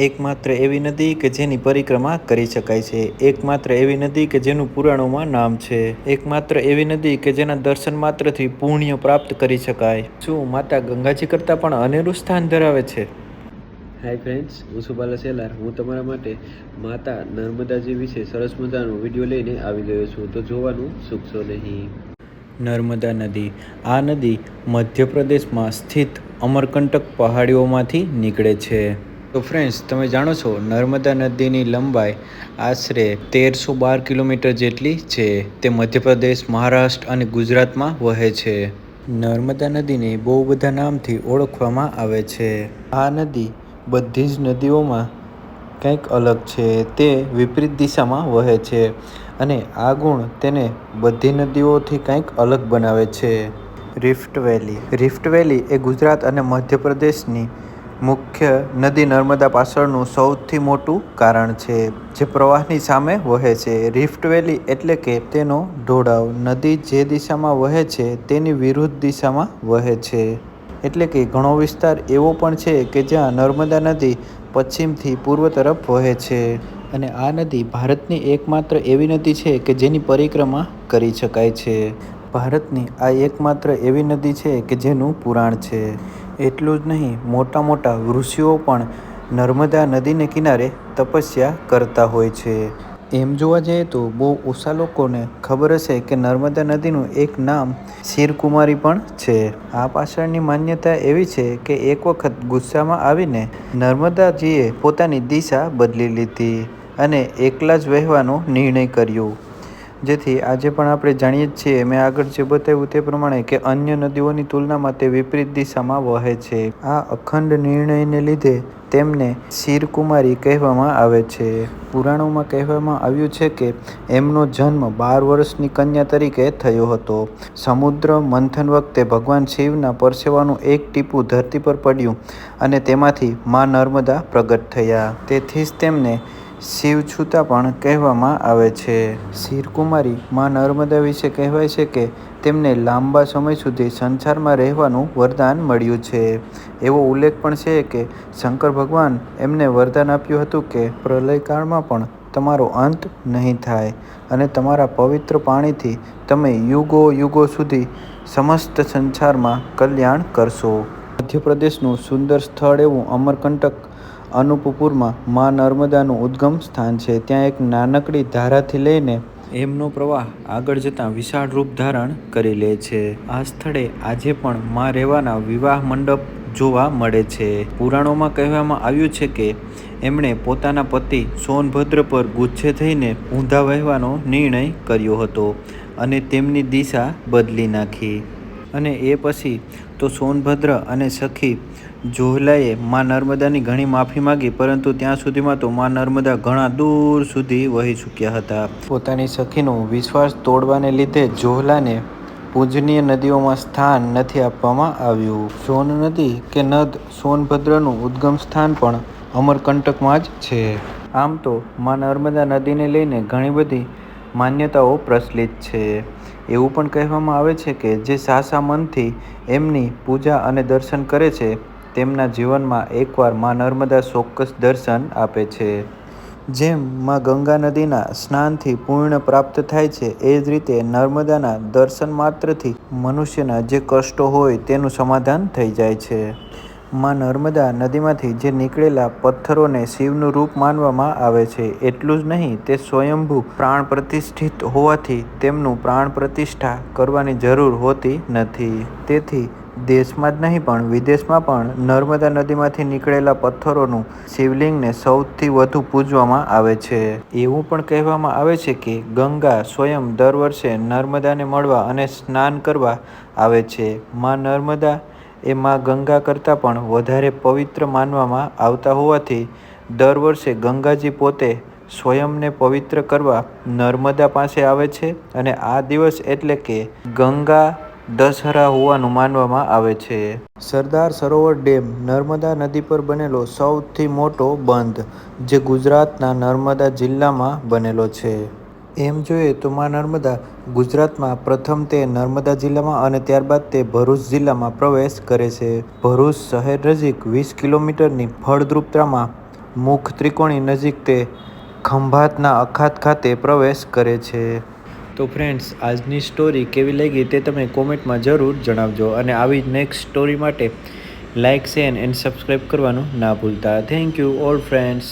એકમાત્ર એવી નદી કે જેની પરિક્રમા કરી શકાય છે. એકમાત્ર એવી નદી કે જેનું પુરાણોમાં નામ છે. એકમાત્ર એવી નદી કે જેના દર્શન માત્રથી પુણ્ય પ્રાપ્ત કરી શકાય. શું માતા ગંગાજી કરતાં પણ અનેરું સ્થાન ધરાવે છે? હાય ફ્રેન્ડ્સ હું સુબાલા સેલાર. હું તમારા માટે માતા નર્મદાજી વિશે સરસ મજાનો વીડિયો લઈને આવી ગયો છું. તો જોવાનું ચૂકશો નહીં. નર્મદા નદી. આ નદી મધ્યપ્રદેશમાં સ્થિત અમરકંટક પહાડીઓમાંથી નીકળે છે. તો ફ્રેન્ડ્સ તમે જાણો છો, નર્મદા નદીની લંબાઈ આશરે તેરસો બાર કિલોમીટર જેટલી છે. તે મધ્યપ્રદેશ, મહારાષ્ટ્ર અને ગુજરાતમાં વહે છે. નર્મદા નદીને બહુ બધા નામથી ઓળખવામાં આવે છે. આ નદી બધી જ નદીઓમાં કંઈક અલગ છે. તે વિપરીત દિશામાં વહે છે અને આ ગુણ તેને બધી નદીઓથી કંઈક અલગ બનાવે છે. રિફ્ટ વેલી રિફ્ટ વેલી એ ગુજરાત અને મધ્યપ્રદેશની મુખ્ય નદી નર્મદા પાછળનું સૌથી મોટું કારણ છે, જે પ્રવાહની સામે વહે છે. રિફ્ટ વેલી એટલે કે તેનો ઢોળાવ નદી જે દિશામાં વહે છે, તેની વિરુદ્ધ દિશામાં વહે છે. એટલે કે ઘણો વિસ્તાર એવો પણ છે કે જ્યાં નર્મદા નદી પશ્ચિમથી પૂર્વ તરફ વહે છે. અને આ નદી ભારતની એકમાત્ર એવી નદી છે કે જેની પરિક્રમા કરી શકાય છે. ભારતની આ એકમાત્ર એવી નદી છે કે જેનું પુરાણ છે. એટલું જ નહીં, મોટા મોટા ઋષિઓ પણ નર્મદા નદીને કિનારે તપસ્યા કરતા હોય છે. એમ જોવા જઈએ તો બહુ ઓછા લોકોને ખબર હશે કે નર્મદા નદીનું એક નામ શિરકુમારી પણ છે. આ પાછળની માન્યતા એવી છે કે એક વખત ગુસ્સામાં આવીને નર્મદાજીએ પોતાની દિશા બદલી લીધી અને એકલા જ વહેવાનો નિર્ણય કર્યો. જેથી આજે પણ આપણે જાણીએ જ છીએ, મેં આગળ જે બતાવ્યું તે પ્રમાણે કે અન્ય નદીઓની તુલનામાં તે વિપરીત દિશામાં વહે છે. આ અખંડ નિર્ણયને લીધે તેમને શિરકુમારી કહેવામાં આવે છે. પુરાણોમાં કહેવામાં આવ્યું છે કે એમનો જન્મ બાર વર્ષની કન્યા તરીકે થયો હતો. સમુદ્ર મંથન વખતે ભગવાન શિવના પરસેવાનું એક ટીપું ધરતી પર પડ્યું અને તેમાંથી મા નર્મદા પ્રગટ થયા. તેથી જ તેમને શિવછુતા પણ કહેવામાં આવે છે. શિરકુમારી મા નર્મદા વિશે કહેવાય છે કે તેમને લાંબા સમય સુધી સંસારમાં રહેવાનું વરદાન મળ્યું છે. એવો ઉલ્લેખ પણ છે કે શંકર ભગવાન એમને વરદાન આપ્યું હતું કે પ્રલયકાળમાં પણ તમારો અંત નહીં થાય અને તમારા પવિત્ર પાણીથી તમે યુગો યુગો સુધી સમસ્ત સંસારમાં કલ્યાણ કરશો. મધ્યપ્રદેશનું સુંદર સ્થળ એવું અમરકંટક અનુપપુરમાં મા નર્મદાનું ઉદ્ગમ સ્થાન છે. ત્યાં એક નાનકડી ધારાથી લઈને એમનો પ્રવાહ આગળ જતાં વિશાળ રૂપ ધારણ કરી લે છે. આ સ્થળે આજે પણ મા રેવાના વિવાહ મંડપ જોવા મળે છે. પુરાણોમાં કહેવામાં આવ્યું છે કે એમણે પોતાના પતિ સોનભદ્ર પર ગુચ્છે થઈને ઊંધા વહેવાનો નિર્ણય કર્યો હતો અને તેમની દિશા બદલી નાખી. અને એ પછી તો સોનભદ્ર અને સખી જોહલાએ મા નર્મદાની ઘણી માફી માગી, પરંતુ ત્યાં સુધીમાં તો મા નર્મદા ઘણા દૂર સુધી વહી ચૂક્યા હતા. પોતાની સખીનો વિશ્વાસ તોડવાને લીધે જોહલાને પૂજનીય નદીઓમાં સ્થાન નથી આપવામાં આવ્યું. સોન નદી કે નદ સોનભદ્રનું ઉદ્ગમ સ્થાન પણ અમરકંટકમાં જ છે. આમ તો મા નર્મદા નદીને લઈને ઘણી બધી માન્યતાઓ પ્રચલિત છે. એવું પણ કહેવામાં આવે છે કે જે સાસા મનથી એમની પૂજા અને દર્શન કરે છે તેમના જીવનમાં એકવાર મા નર્મદા ચોક્કસ દર્શન આપે છે. જેમ માં ગંગા નદીના સ્નાનથી પૂર્ણ પ્રાપ્ત થાય છે, એ જ રીતે નર્મદાના દર્શન માત્રથી મનુષ્યના જે કષ્ટો હોય તેનું સમાધાન થઈ જાય છે. માં નર્મદા નદીમાંથી જે નીકળેલા પથ્થરોને શિવનું રૂપ માનવામાં આવે છે, એટલું જ નહીં, તે સ્વયંભૂ પ્રાણ પ્રતિષ્ઠિત હોવાથી તેમનું પ્રાણ પ્રતિષ્ઠા કરવાની જરૂર હોતી નથી. તેથી દેશમાં જ નહીં પણ વિદેશમાં પણ નર્મદા નદીમાંથી નીકળેલા પથ્થરોનું શિવલિંગને સૌથી વધુ પૂજવામાં આવે છે. એવું પણ કહેવામાં આવે છે કે ગંગા સ્વયં દર વર્ષે નર્મદાને મળવા અને સ્નાન કરવા આવે છે. માં નર્મદા એ માં ગંગા કરતાં પણ વધારે પવિત્ર માનવામાં આવતા હોવાથી દર વર્ષે ગંગાજી પોતે સ્વયંને પવિત્ર કરવા નર્મદા પાસે આવે છે અને આ દિવસ એટલે કે ગંગા દશહરા હોવાનું માનવામાં આવે છે. સરદાર સરોવર ડેમ નર્મદા નદી પર બનેલો સૌથી મોટો બંધ, જે ગુજરાતના નર્મદા જિલ્લામાં બનેલો છે. એમ જોઈએ તો માં નર્મદા ગુજરાતમાં પ્રથમ તે નર્મદા જિલ્લામાં અને ત્યારબાદ તે ભરૂચ જિલ્લામાં પ્રવેશ કરે છે. ભરૂચ શહેર નજીક વીસ કિલોમીટરની ફળદ્રુપતામાં મુખ ત્રિકોણી નજીક તે ખંભાતના અખાત ખાતે પ્રવેશ કરે છે. તો ફ્રેન્ડ્સ આજની સ્ટોરી કેવી લાગી તે તમે કોમેન્ટમાં જરૂર જણાવજો અને આવી નેક્સ્ટ સ્ટોરી માટે લાઇક શેર એન્ડ સબસ્ક્રાઈબ કરવાનું ના ભૂલતા. Thank you all friends